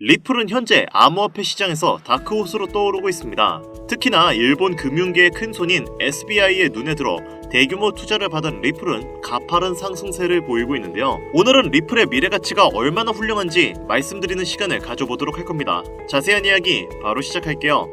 리플은 현재 암호화폐 시장에서 다크호스로 떠오르고 있습니다. 특히나 일본 금융계의 큰 손인 SBI의 눈에 들어 대규모 투자를 받은 리플은 가파른 상승세를 보이고 있는데요. 오늘은 리플의 미래 가치가 얼마나 훌륭한지 말씀드리는 시간을 가져보도록 할 겁니다. 자세한 이야기 바로 시작할게요.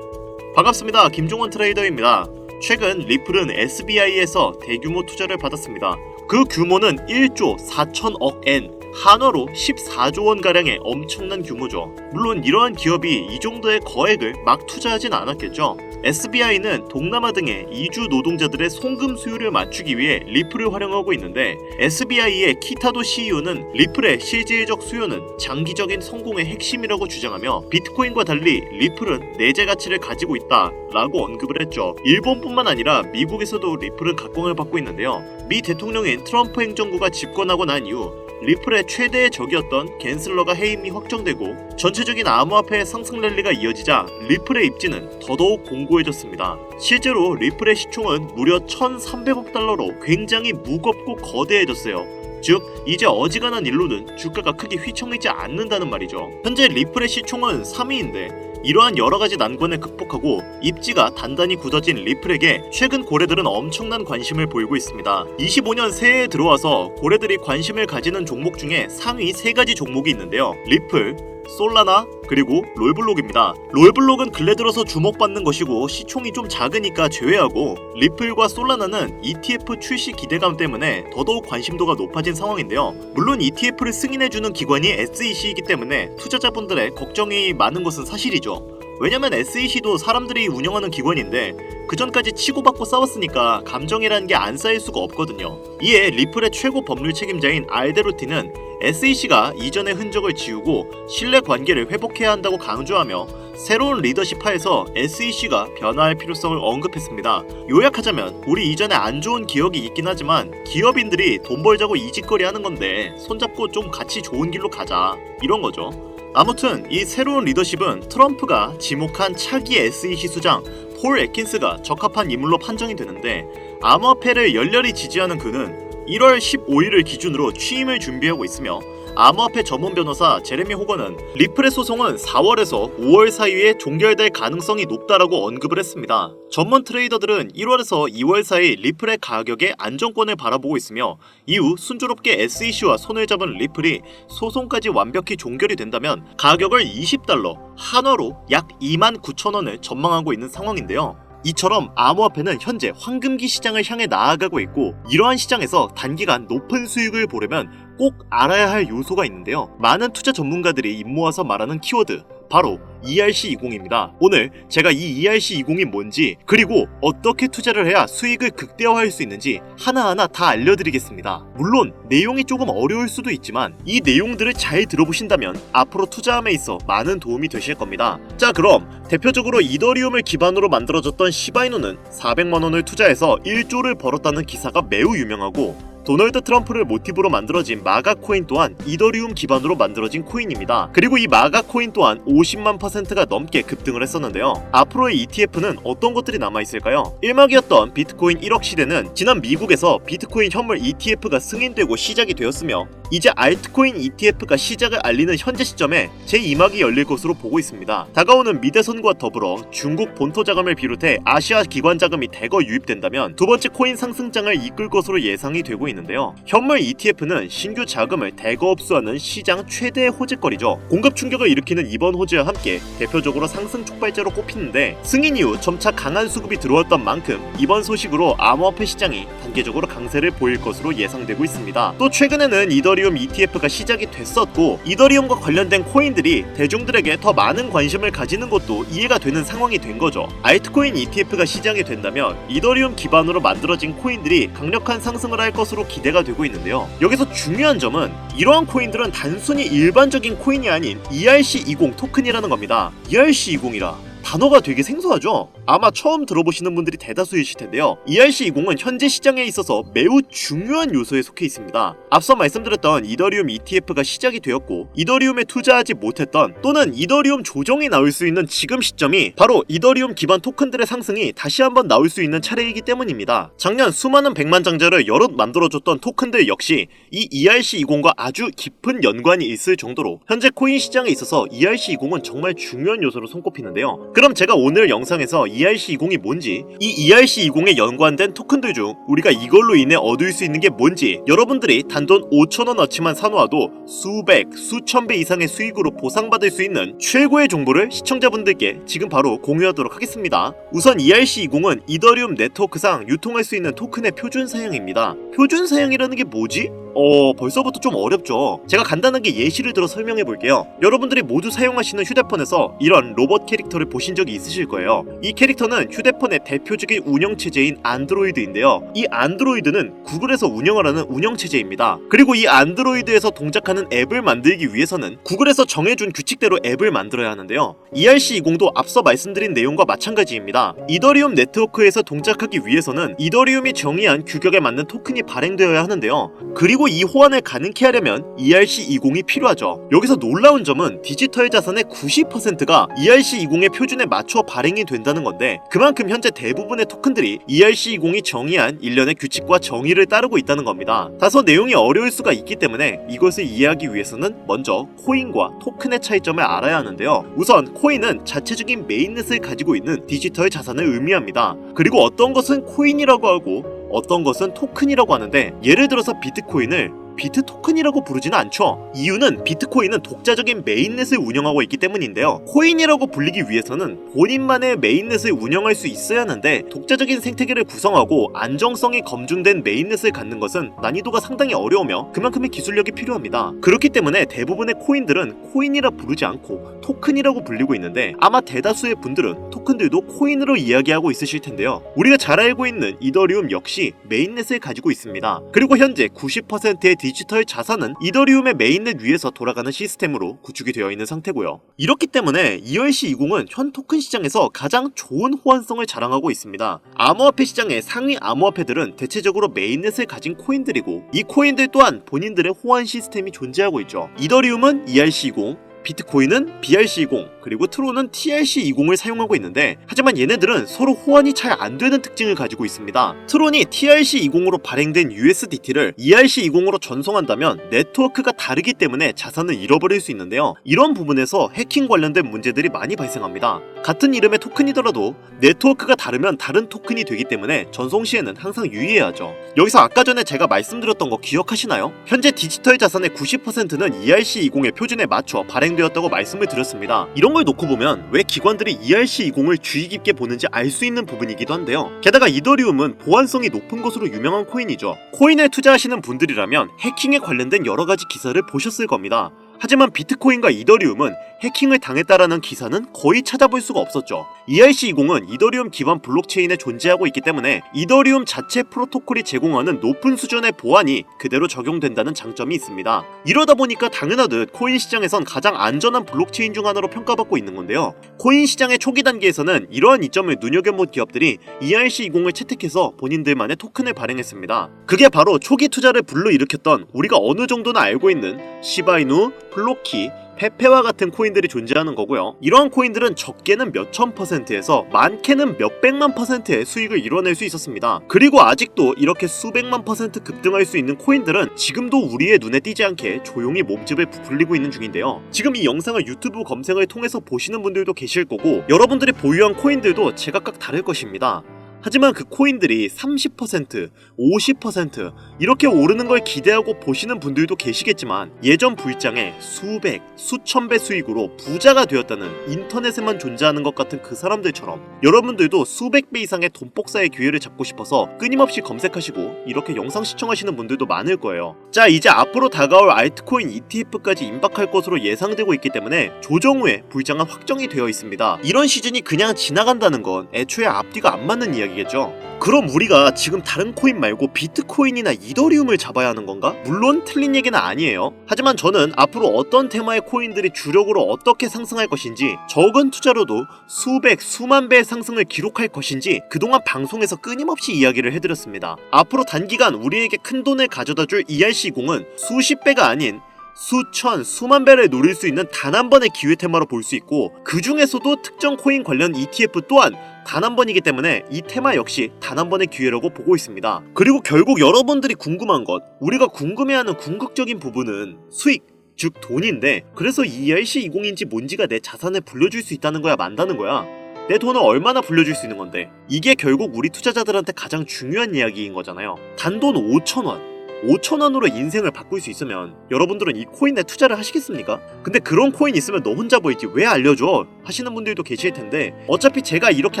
반갑습니다. 김종원 트레이더입니다. 최근 리플은 SBI에서 대규모 투자를 받았습니다. 그 규모는 1조 4천억 엔, 한화로 14조 원 가량의 엄청난 규모죠. 물론 이러한 기업이 이 정도의 거액을 막 투자하진 않았겠죠. SBI는 동남아 등의 이주 노동자들의 송금 수요를 맞추기 위해 리플을 활용하고 있는데 SBI의 키타도 CEO는 리플의 실질적 수요는 장기적인 성공의 핵심이라고 주장하며 비트코인과 달리 리플은 내재 가치를 가지고 있다 라고 언급을 했죠. 일본뿐만 아니라 미국에서도 리플은 각광을 받고 있는데요. 미 대통령인 트럼프 행정부가 집권하고 난 이후 리플의 최대의 적이었던 겐슬러가 해임이 확정되고 전체적인 암호화폐 상승 랠리가 이어지자 리플의 입지는 더더욱 공고해졌습니다. 실제로 리플의 시총은 무려 1,300억 달러로 굉장히 무겁고 거대해졌어요. 즉 이제 어지간한 일로는 주가가 크게 휘청이지 않는다는 말이죠. 현재 리플의 시총은 3위인데 이러한 여러 가지 난관을 극복하고 입지가 단단히 굳어진 리플에게 최근 고래들은 엄청난 관심을 보이고 있습니다. 25년 새해에 들어와서 고래들이 관심을 가지는 종목 중에 상위 세 가지 종목이 있는데요. 리플, 솔라나 그리고 롤블록입니다. 롤블록은 근래 들어서 주목받는 것이고 시총이 좀 작으니까 제외하고 리플과 솔라나는 ETF 출시 기대감 때문에 더더욱 관심도가 높아진 상황인데요. 물론 ETF를 승인해주는 기관이 SEC이기 때문에 투자자분들의 걱정이 많은 것은 사실이죠. 왜냐면 SEC도 사람들이 운영하는 기관인데 그 전까지 치고받고 싸웠으니까 감정이라는 게 안 쌓일 수가 없거든요. 이에 리플의 최고 법률 책임자인 알데로티는 SEC가 이전의 흔적을 지우고 신뢰 관계를 회복해야 한다고 강조하며 새로운 리더십 하에서 SEC가 변화할 필요성을 언급했습니다. 요약하자면 우리 이전에 안 좋은 기억이 있긴 하지만 기업인들이 돈 벌자고 이짓거리 하는 건데 손잡고 좀 같이 좋은 길로 가자 이런 거죠. 아무튼 이 새로운 리더십은 트럼프가 지목한 차기 SEC 수장 폴 애킨스가 적합한 인물로 판정이 되는데 암호화폐를 열렬히 지지하는 그는 1월 15일을 기준으로 취임을 준비하고 있으며 암호화폐 전문 변호사 제레미 호건은 리플의 소송은 4월에서 5월 사이에 종결될 가능성이 높다라고 언급을 했습니다. 전문 트레이더들은 1월에서 2월 사이 리플의 가격의 안정권을 바라보고 있으며 이후 순조롭게 SEC와 손을 잡은 리플이 소송까지 완벽히 종결이 된다면 가격을 20달러, 한화로 약 2만 9천 원을 전망하고 있는 상황인데요. 이처럼 암호화폐는 현재 황금기 시장을 향해 나아가고 있고 이러한 시장에서 단기간 높은 수익을 보려면 꼭 알아야 할 요소가 있는데요. 많은 투자 전문가들이 입모아서 말하는 키워드 바로 ERC20입니다. 오늘 제가 이 ERC20이 뭔지 그리고 어떻게 투자를 해야 수익을 극대화할 수 있는지 하나하나 다 알려드리겠습니다. 물론 내용이 조금 어려울 수도 있지만 이 내용들을 잘 들어보신다면 앞으로 투자함에 있어 많은 도움이 되실 겁니다. 자 그럼 대표적으로 이더리움을 기반으로 만들어졌던 시바이노는 400만 원을 투자해서 1조를 벌었다는 기사가 매우 유명하고 도널드 트럼프를 모티브로 만들어진 마가 코인 또한 이더리움 기반으로 만들어진 코인입니다. 그리고 이 마가 코인 또한 50만 퍼센트가 넘게 급등을 했었는데요. 앞으로의 ETF는 어떤 것들이 남아있을까요? 일막이었던 비트코인 1억 시대는 지난 미국에서 비트코인 현물 ETF가 승인되고 시작이 되었으며 이제 알트코인 ETF가 시작을 알리는 현재 시점에 제2막이 열릴 것으로 보고 있습니다. 다가오는 미대선과 더불어 중국 본토 자금을 비롯해 아시아 기관 자금이 대거 유입된다면 두 번째 코인 상승장을 이끌 것으로 예상이 되고 있 는데요. 현물 ETF는 신규 자금을 대거 흡수하는 시장 최대의 호재거리죠. 공급 충격을 일으키는 이번 호재와 함께 대표적으로 상승 촉발제로 꼽히는데 승인 이후 점차 강한 수급이 들어왔던 만큼 이번 소식으로 암호화폐 시장이 단계적으로 강세를 보일 것으로 예상되고 있습니다. 또 최근에는 이더리움 ETF가 시작이 됐었고 이더리움과 관련된 코인들이 대중들에게 더 많은 관심을 가지는 것도 이해가 되는 상황이 된 거죠. 알트코인 ETF가 시작이 된다면 이더리움 기반으로 만들어진 코인들이 강력한 상승을 할 것으로 기대가 되고 있는데요. 여기서 중요한 점은 이러한 코인들은 단순히 일반적인 코인이 아닌 ERC20 토큰이라는 겁니다. ERC20이라 단어가 되게 생소하죠? 아마 처음 들어보시는 분들이 대다수이실 텐데요. ERC20은 현재 시장에 있어서 매우 중요한 요소에 속해 있습니다. 앞서 말씀드렸던 이더리움 ETF가 시작이 되었고 이더리움에 투자하지 못했던 또는 이더리움 조정이 나올 수 있는 지금 시점이 바로 이더리움 기반 토큰들의 상승이 다시 한번 나올 수 있는 차례이기 때문입니다. 작년 수많은 백만 장자를 여럿 만들어줬던 토큰들 역시 이 ERC20과 아주 깊은 연관이 있을 정도로 현재 코인 시장에 있어서 ERC20은 정말 중요한 요소로 손꼽히는데요. 그럼 제가 오늘 영상에서 ERC20이 뭔지 이 ERC20에 연관된 토큰들 중 우리가 이걸로 인해 얻을 수 있는 게 뭔지 여러분들이 단돈 5천원어치만 사놓아도 수백, 수천 배 이상의 수익으로 보상받을 수 있는 최고의 정보를 시청자분들께 지금 바로 공유하도록 하겠습니다. 우선 ERC20은 이더리움 네트워크상 유통할 수 있는 토큰의 표준 사양입니다. 표준 사양이라는 게 뭐지? 어, 벌써부터 좀 어렵죠. 제가 간단하게 예시를 들어 설명해 볼게요. 여러분들이 모두 사용하시는 휴대폰에서 이런 로봇 캐릭터를 보신 적이 있으실 거예요. 이 캐릭터는 휴대폰의 대표적인 운영체제인 안드로이드인데요. 이 안드로이드는 구글에서 운영을 하는 운영체제입니다. 그리고 이 안드로이드에서 동작하는 앱을 만들기 위해서는 구글에서 정해준 규칙대로 앱을 만들어야 하는데요. ERC20도 앞서 말씀드린 내용과 마찬가지입니다. 이더리움 네트워크에서 동작하기 위해서는 이더리움이 정의한 규격에 맞는 토큰이 발행되어야 하는데요. 그리고 이 호환을 가능케 하려면 ERC20이 필요하죠. 여기서 놀라운 점은 디지털 자산의 90%가 ERC20의 표준에 맞춰 발행이 된다는 건데 그만큼 현재 대부분의 토큰들이 ERC20이 정의한 일련의 규칙과 정의를 따르고 있다는 겁니다. 다소 내용이 어려울 수가 있기 때문에 이것을 이해하기 위해서는 먼저 코인과 토큰의 차이점을 알아야 하는데요. 우선 코인은 자체적인 메인넷을 가지고 있는 디지털 자산을 의미합니다. 그리고 어떤 것은 코인이라고 하고 어떤 것은 토큰이라고 하는데 예를 들어서 비트코인을 비트 토큰이라고 부르지는 않죠. 이유는 비트코인은 독자적인 메인넷을 운영하고 있기 때문인데요. 코인이라고 불리기 위해서는 본인만의 메인넷을 운영할 수 있어야 하는데 독자적인 생태계를 구성하고 안정성이 검증된 메인넷을 갖는 것은 난이도가 상당히 어려우며 그만큼의 기술력이 필요합니다. 그렇기 때문에 대부분의 코인들은 코인이라 부르지 않고 토큰이라고 불리고 있는데 아마 대다수의 분들은 토큰들도 코인으로 이야기하고 있으실 텐데요. 우리가 잘 알고 있는 이더리움 역시 메인넷을 가지고 있습니다. 그리고 현재 90%의 디지털 자산은 이더리움의 메인넷 위에서 돌아가는 시스템으로 구축이 되어 있는 상태고요. 이렇기 때문에 ERC20은 현 토큰 시장에서 가장 좋은 호환성을 자랑하고 있습니다. 암호화폐 시장의 상위 암호화폐들은 대체적으로 메인넷을 가진 코인들이고 이 코인들 또한 본인들의 호환 시스템이 존재하고 있죠. 이더리움은 ERC20, 비트코인은 BRC20 그리고 트론은 TRC20을 사용하고 있는데 하지만 얘네들은 서로 호환이 잘 안 되는 특징을 가지고 있습니다. 트론이 TRC20으로 발행된 USDT를 ERC20으로 전송한다면 네트워크가 다르기 때문에 자산을 잃어버릴 수 있는데요. 이런 부분에서 해킹 관련된 문제들이 많이 발생합니다. 같은 이름의 토큰이더라도 네트워크가 다르면 다른 토큰이 되기 때문에 전송 시에는 항상 유의해야죠. 여기서 아까 전에 제가 말씀드렸던 거 기억하시나요? 현재 디지털 자산의 90%는 ERC20의 표준에 맞춰 발행되었다고 말씀을 드렸습니다. 이런 걸 놓고 보면 왜 기관들이 ERC20을 주의 깊게 보는지 알 수 있는 부분이기도 한데요. 게다가 이더리움은 보안성이 높은 것으로 유명한 코인이죠. 코인에 투자하시는 분들이라면 해킹에 관련된 여러 가지 기사를 보셨을 겁니다. 하지만 비트코인과 이더리움은 해킹을 당했다라는 기사는 거의 찾아볼 수가 없었죠. ERC20은 이더리움 기반 블록체인에 존재하고 있기 때문에 이더리움 자체 프로토콜이 제공하는 높은 수준의 보안이 그대로 적용된다는 장점이 있습니다. 이러다 보니까 당연하듯 코인 시장에선 가장 안전한 블록체인 중 하나로 평가받고 있는 건데요. 코인 시장의 초기 단계에서는 이러한 이점을 눈여겨본 기업들이 ERC20을 채택해서 본인들만의 토큰을 발행했습니다. 그게 바로 초기 투자를 불러일으켰던 우리가 어느 정도는 알고 있는 시바이누, 플로키, 페페와 같은 코인들이 존재하는 거고요. 이러한 코인들은 적게는 몇천 퍼센트에서 많게는 몇백만 퍼센트의 수익을 이뤄낼 수 있었습니다. 그리고 아직도 이렇게 수백만 퍼센트 급등할 수 있는 코인들은 지금도 우리의 눈에 띄지 않게 조용히 몸집을 부풀리고 있는 중인데요. 지금 이 영상을 유튜브 검색을 통해서 보시는 분들도 계실 거고 여러분들이 보유한 코인들도 제각각 다를 것입니다. 하지만 그 코인들이 30%, 50% 이렇게 오르는 걸 기대하고 보시는 분들도 계시겠지만 예전 불장에 수백, 수천 배 수익으로 부자가 되었다는 인터넷에만 존재하는 것 같은 그 사람들처럼 여러분들도 수백 배 이상의 돈복사의 기회를 잡고 싶어서 끊임없이 검색하시고 이렇게 영상 시청하시는 분들도 많을 거예요. 자, 이제 앞으로 다가올 알트코인 ETF까지 임박할 것으로 예상되고 있기 때문에 조정 후에 불장은 확정이 되어 있습니다. 이런 시즌이 그냥 지나간다는 건 애초에 앞뒤가 안 맞는 이야기 이야기겠죠. 그럼 우리가 지금 다른 코인 말고 비트코인이나 이더리움을 잡아야 하는 건가? 물론 틀린 얘기는 아니에요. 하지만 저는 앞으로 어떤 테마의 코인들이 주력으로 어떻게 상승할 것인지 적은 투자로도 수백, 수만 배의 상승을 기록할 것인지 그동안 방송에서 끊임없이 이야기를 해드렸습니다. 앞으로 단기간 우리에게 큰 돈을 가져다 줄 ERC20은 수십 배가 아닌 수천, 수만 배를 노릴 수 있는 단 한 번의 기회 테마로 볼 수 있고 그 중에서도 특정 코인 관련 ETF 또한 단 한 번이기 때문에 이 테마 역시 단 한 번의 기회라고 보고 있습니다. 그리고 결국 여러분들이 궁금한 것, 우리가 궁금해하는 궁극적인 부분은 수익, 즉 돈인데 그래서 ERC20인지 뭔지가 내 자산을 불려줄 수 있다는 거야 만다는 거야. 내 돈을 얼마나 불려줄 수 있는 건데 이게 결국 우리 투자자들한테 가장 중요한 이야기인 거잖아요. 단돈 5천원 5천원으로 인생을 바꿀 수 있으면 여러분들은 이 코인에 투자를 하시겠습니까? 근데 그런 코인 있으면 너 혼자 보이지 왜 알려줘? 하시는 분들도 계실 텐데 어차피 제가 이렇게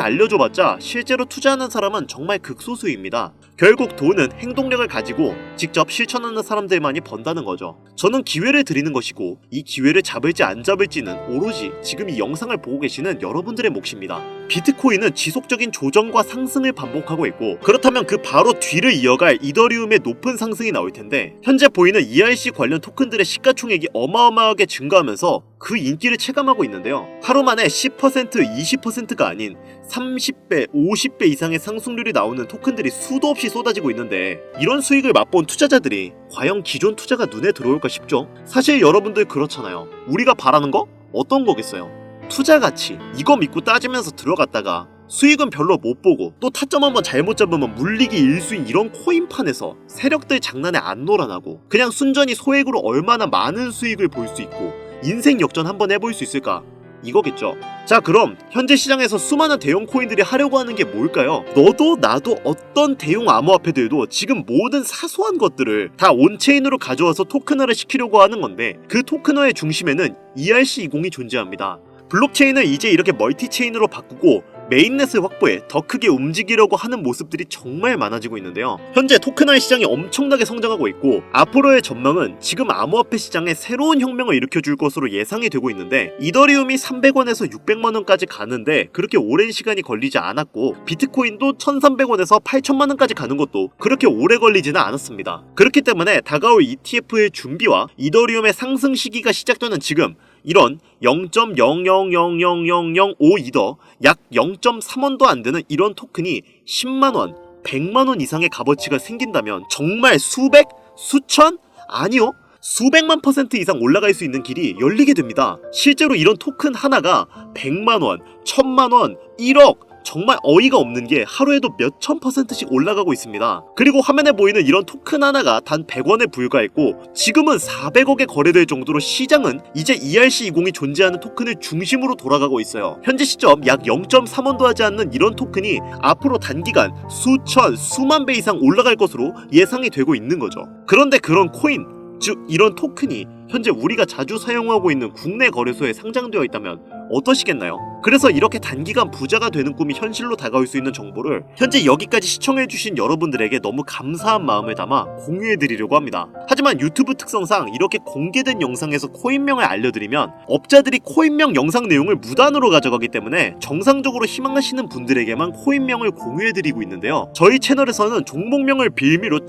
알려줘봤자 실제로 투자하는 사람은 정말 극소수입니다. 결국 돈은 행동력을 가지고 직접 실천하는 사람들만이 번다는 거죠. 저는 기회를 드리는 것이고 이 기회를 잡을지 안 잡을지는 오로지 지금 이 영상을 보고 계시는 여러분들의 몫입니다. 비트코인은 지속적인 조정과 상승을 반복하고 있고 그렇다면 그 바로 뒤를 이어갈 이더리움의 높은 상승이 나올 텐데 현재 보이는 ERC 관련 토큰들의 시가총액이 어마어마하게 증가하면서 그 인기를 체감하고 있는데요. 하루 만에 10% 20%가 아닌 30배, 50배 이상의 상승률이 나오는 토큰들이 수도 없이 쏟아지고 있는데 이런 수익을 맛본 투자자들이 과연 기존 투자가 눈에 들어올까 싶죠? 사실 여러분들 그렇잖아요. 우리가 바라는 거 어떤 거겠어요? 투자 가치 이거 믿고 따지면서 들어갔다가 수익은 별로 못 보고 또 타점 한번 잘못 잡으면 물리기 일수인 이런 코인판에서 세력들 장난에 안 놀아나고 그냥 순전히 소액으로 얼마나 많은 수익을 볼 수 있고 인생 역전 한번 해볼 수 있을까 이거겠죠. 자 그럼 현재 시장에서 수많은 대형 코인들이 하려고 하는 게 뭘까요? 너도 나도 어떤 대형 암호화폐들도 지금 모든 사소한 것들을 다 온체인으로 가져와서 토큰화를 시키려고 하는 건데 그 토큰화의 중심에는 ERC20이 존재합니다. 블록체인을 이제 이렇게 멀티체인으로 바꾸고 메인넷을 확보해 더 크게 움직이려고 하는 모습들이 정말 많아지고 있는데요. 현재 토큰화의 시장이 엄청나게 성장하고 있고 앞으로의 전망은 지금 암호화폐 시장에 새로운 혁명을 일으켜줄 것으로 예상이 되고 있는데 이더리움이 300원에서 600만원까지 가는데 그렇게 오랜 시간이 걸리지 않았고 비트코인도 1300원에서 8000만원까지 가는 것도 그렇게 오래 걸리지는 않았습니다. 그렇기 때문에 다가올 ETF의 준비와 이더리움의 상승 시기가 시작되는 지금 이런 0.0000005이더 약 0.3원도 안 되는 이런 토큰이 10만원, 100만원 이상의 값어치가 생긴다면 정말 수백, 수천? 아니요. 수백만 퍼센트 이상 올라갈 수 있는 길이 열리게 됩니다. 실제로 이런 토큰 하나가 100만원, 1000만원, 1억, 정말 어이가 없는 게 하루에도 몇천 퍼센트씩 올라가고 있습니다. 그리고 화면에 보이는 이런 토큰 하나가 단 100원에 불과했고 지금은 400억에 거래될 정도로 시장은 이제 ERC20이 존재하는 토큰을 중심으로 돌아가고 있어요. 현재 시점 약 0.3원도 하지 않는 이런 토큰이 앞으로 단기간 수천, 수만 배 이상 올라갈 것으로 예상이 되고 있는 거죠. 그런데 그런 코인, 즉 이런 토큰이 현재 우리가 자주 사용하고 있는 국내 거래소에 상장되어 있다면 어떠시겠나요? 그래서 이렇게 단기간 부자가 되는 꿈이 현실로 다가올 수 있는 정보를 현재 여기까지 시청해주신 여러분들에게 너무 감사한 마음을 담아 공유해드리려고 합니다. 하지만 유튜브 특성상 이렇게 공개된 영상에서 코인명을 알려드리면 업자들이 코인명 영상 내용을 무단으로 가져가기 때문에 정상적으로 희망하시는 분들에게만 코인명을 공유해드리고 있는데요. 저희 채널에서는 종목명을 빌미로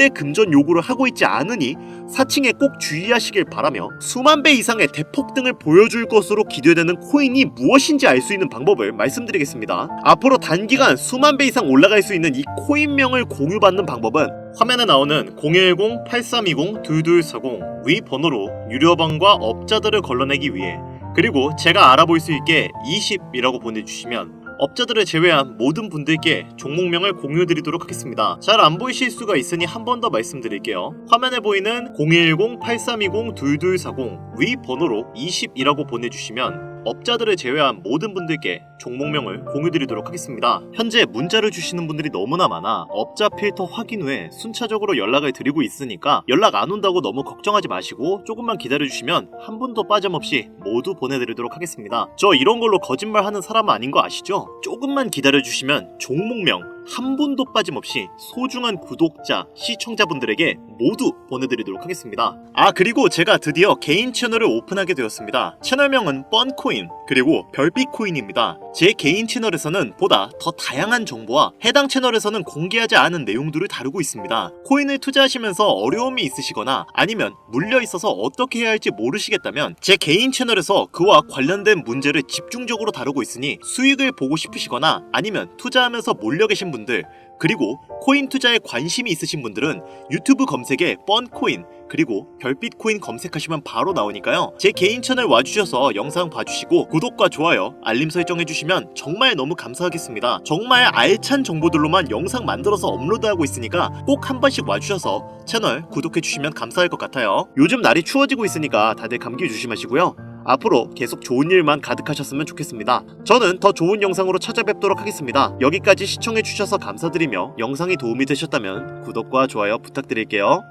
절대 금전 요구를 하고 있지 않으니 사칭에 꼭 주의하시길 바라며 수만 배 이상의 대폭 등을 보여줄 것으로 기대되는 코인이 무엇인지 알 수 있는 방법을 말씀드리겠습니다. 앞으로 단기간 수만 배 이상 올라갈 수 있는 이 코인명을 공유받는 방법은 화면에 나오는 010-8320-2240 위 번호로 유료방과 업자들을 걸러내기 위해 그리고 제가 알아볼 수 있게 20이라고 보내주시면 업자들을 제외한 모든 분들께 종목명을 공유드리도록 하겠습니다. 잘 안 보이실 수가 있으니 한 번 더 말씀드릴게요. 화면에 보이는 010-8320-2240 위 번호로 20이라고 보내주시면 업자들을 제외한 모든 분들께 종목명을 공유드리도록 하겠습니다. 현재 문자를 주시는 분들이 너무나 많아 업자 필터 확인 후에 순차적으로 연락을 드리고 있으니까 연락 안 온다고 너무 걱정하지 마시고 조금만 기다려주시면 한 분도 빠짐없이 모두 보내드리도록 하겠습니다. 저 이런 걸로 거짓말하는 사람 아닌 거 아시죠? 조금만 기다려주시면 종목명 한 분도 빠짐없이 소중한 구독자, 시청자분들에게 모두 보내드리도록 하겠습니다. 아 그리고 제가 드디어 개인 채널을 오픈하게 되었습니다. 채널명은 뻔코인 그리고 별빛 코인입니다. 제 개인 채널에서는 보다 더 다양한 정보와 해당 채널에서는 공개하지 않은 내용들을 다루고 있습니다. 코인을 투자하시면서 어려움이 있으시거나 아니면 물려 있어서 어떻게 해야 할지 모르시겠다면 제 개인 채널에서 그와 관련된 문제를 집중적으로 다루고 있으니 수익을 보고 싶으시거나 아니면 투자하면서 몰려 계신 분들 그리고 코인 투자에 관심이 있으신 분들은 유튜브 검색에 뻔코인 그리고 별빛 코인 검색하시면 바로 나오니까요. 제 개인 채널 와주셔서 영상 봐주시고 구독과 좋아요, 알림 설정 해주시면 정말 너무 감사하겠습니다. 정말 알찬 정보들로만 영상 만들어서 업로드하고 있으니까 꼭 한 번씩 와주셔서 채널 구독해주시면 감사할 것 같아요. 요즘 날이 추워지고 있으니까 다들 감기 조심하시고요. 앞으로 계속 좋은 일만 가득하셨으면 좋겠습니다. 저는 더 좋은 영상으로 찾아뵙도록 하겠습니다. 여기까지 시청해주셔서 감사드리며 영상이 도움이 되셨다면 구독과 좋아요 부탁드릴게요.